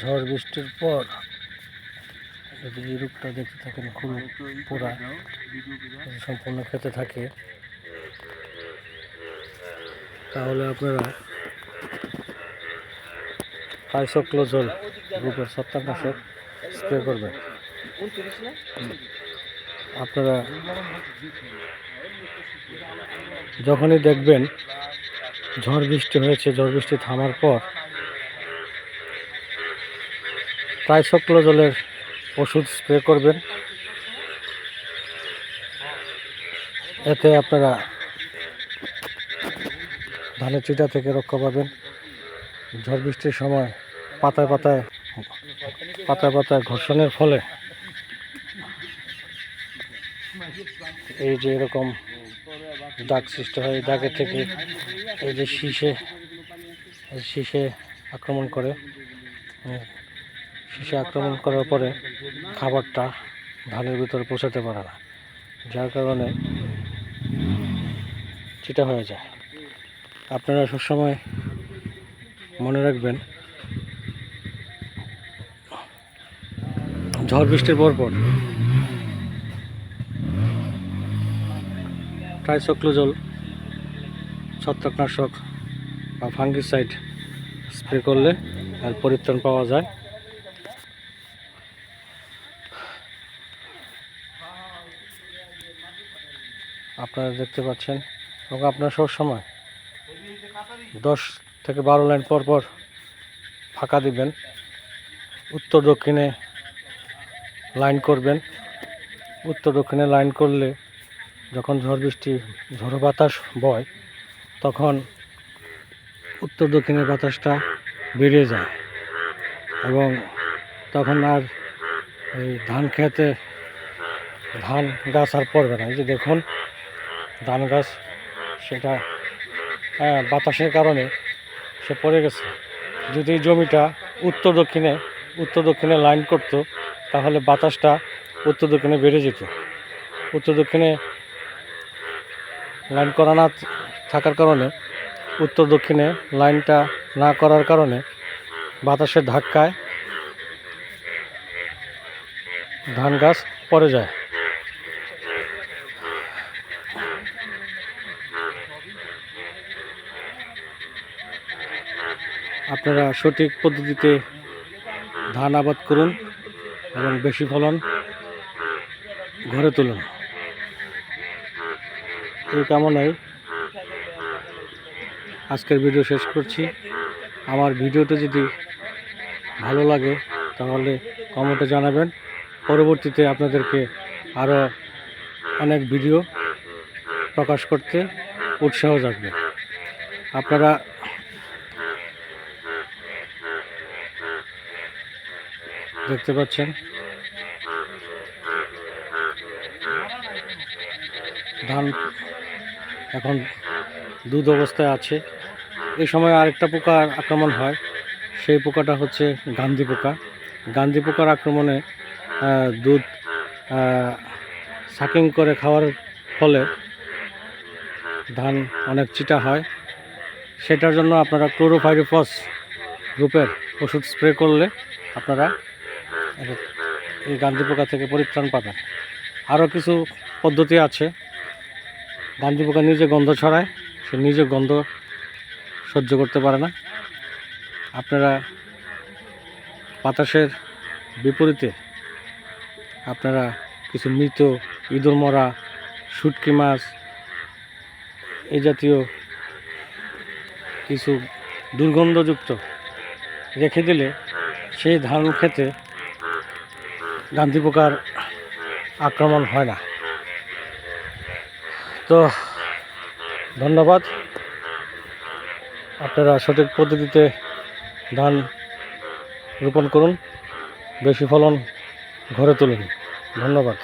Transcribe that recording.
ঝড় বৃষ্টির পর যদি এই রূপটা দেখতে থাকেন খুব যদি সম্পূর্ণ খেতে থাকে, তাহলে আপনারা পাইসোক্লোজল গ্রুপের ছত্রাকনাশক স্প্রে করবেন। আপনারা যখনই দেখবেন ঝড় বৃষ্টি হয়েছে ঝড় বৃষ্টি থামার পর ট্রাইসোক্লোজলের ওষুধ স্প্রে করবেন। এতে আপনারা ধানের চিটা থেকে রক্ষা পাবেন। ঝড় বৃষ্টির সময় পাতায় পাতায় পাতায় পাতায় ঘর্ষণের ফলে এই যে এরকম দাগ সৃষ্টি হয় দাগের থেকে। এই যে শীষে শীষে আক্রমণ করে শীষে আক্রমণ করার পরে খাবারটা ধানের ভিতরে পৌঁছাতে পারে না, যার কারণে চিটা হয়ে যায়। আপনারা সবসময় মনে রাখবেন, ঝড় বৃষ্টির পর পর ট্রাইসোক্লোজল ছত্রাকনাশক বা ফাঙ্গিসাইড স্প্রে করলে আর পরিত্রাণ পাওয়া যায়। আপনারা দেখতে পাচ্ছেন এবং আপনারা সব সময় দশ থেকে বারো লাইন পর পর ফাঁকা দিবেন, উত্তর দক্ষিণে লাইন করবেন। উত্তর দক্ষিণে লাইন করলে যখন ঝড় বৃষ্টি ঝড়ো বাতাস বয় তখন উত্তর দক্ষিণের বাতাসটা বেড়ে যায় এবং তখন আর এই ধান খেতে ধান গাছ আর পড়বে না। এই যে দেখুন ধান গাছ সেটা হ্যাঁ, বাতাসের কারণে সে পড়ে গেছে। যদি জমিটা উত্তর দক্ষিণে উত্তর দক্ষিণে লাইন করতো তাহলে বাতাসটা উত্তর দক্ষিণে বেড়ে যেত। উত্তর দক্ষিণে লাইন করা না থাকার কারণে, উত্তর দক্ষিণে লাইনটা না করার কারণে বাতাসের ধাক্কায় ধান গাছ পড়ে যায়। আপনারা সঠিক পদ্ধতিতে ধান আবাদ করুন এবং বেশি ফলন ঘরে তুলুন। এই কামনায় আজকের ভিডিও শেষ করছি। আমার ভিডিওটা যদি ভালো লাগে, তাহলে কমেন্টে জানাবেন। পরবর্তীতে আপনাদেরকে আরও অনেক ভিডিও প্রকাশ করতে উৎসাহ জাগবে। আপনারা দেখতে পাচ্ছেন, ধান এখন দুধ অবস্থায় আছে। এই সময় আরেকটা পোকার আক্রমণ হয়। সেই পোকাটা হচ্ছে গান্ধী পোকা। গান্ধী পোকার আক্রমণে দুধ সাকিং করে খাওয়ার ফলে ধান অনেক চিটা হয়। সেটার জন্য আপনারা ক্লোরোফাইরিফস গ্রুপের ওষুধ স্প্রে করলে আপনারা এই গান্ধী পোকা থেকে পরিত্রাণ পাবেন। আরও কিছু পদ্ধতি আছে। গান্ধী পোকা নিজে গন্ধ ছড়ায়, সে নিজে গন্ধ সহ্য করতে পারে না। আপনারা বাতাসের বিপরীতে আপনারা কিছু মৃত ইঁদুর মরা, শুটকি মাছ, এ জাতীয় কিছু দুর্গন্ধযুক্ত রেখে দিলে সেই ধান খেতে গান্ধী পোকার আক্রমণ হয় না। তো ধন্যবাদ। আপনারা সঠিক পদ্ধতিতে ধান রোপণ করুন বেশি ফলন ঘরে তুলুন। ধন্যবাদ।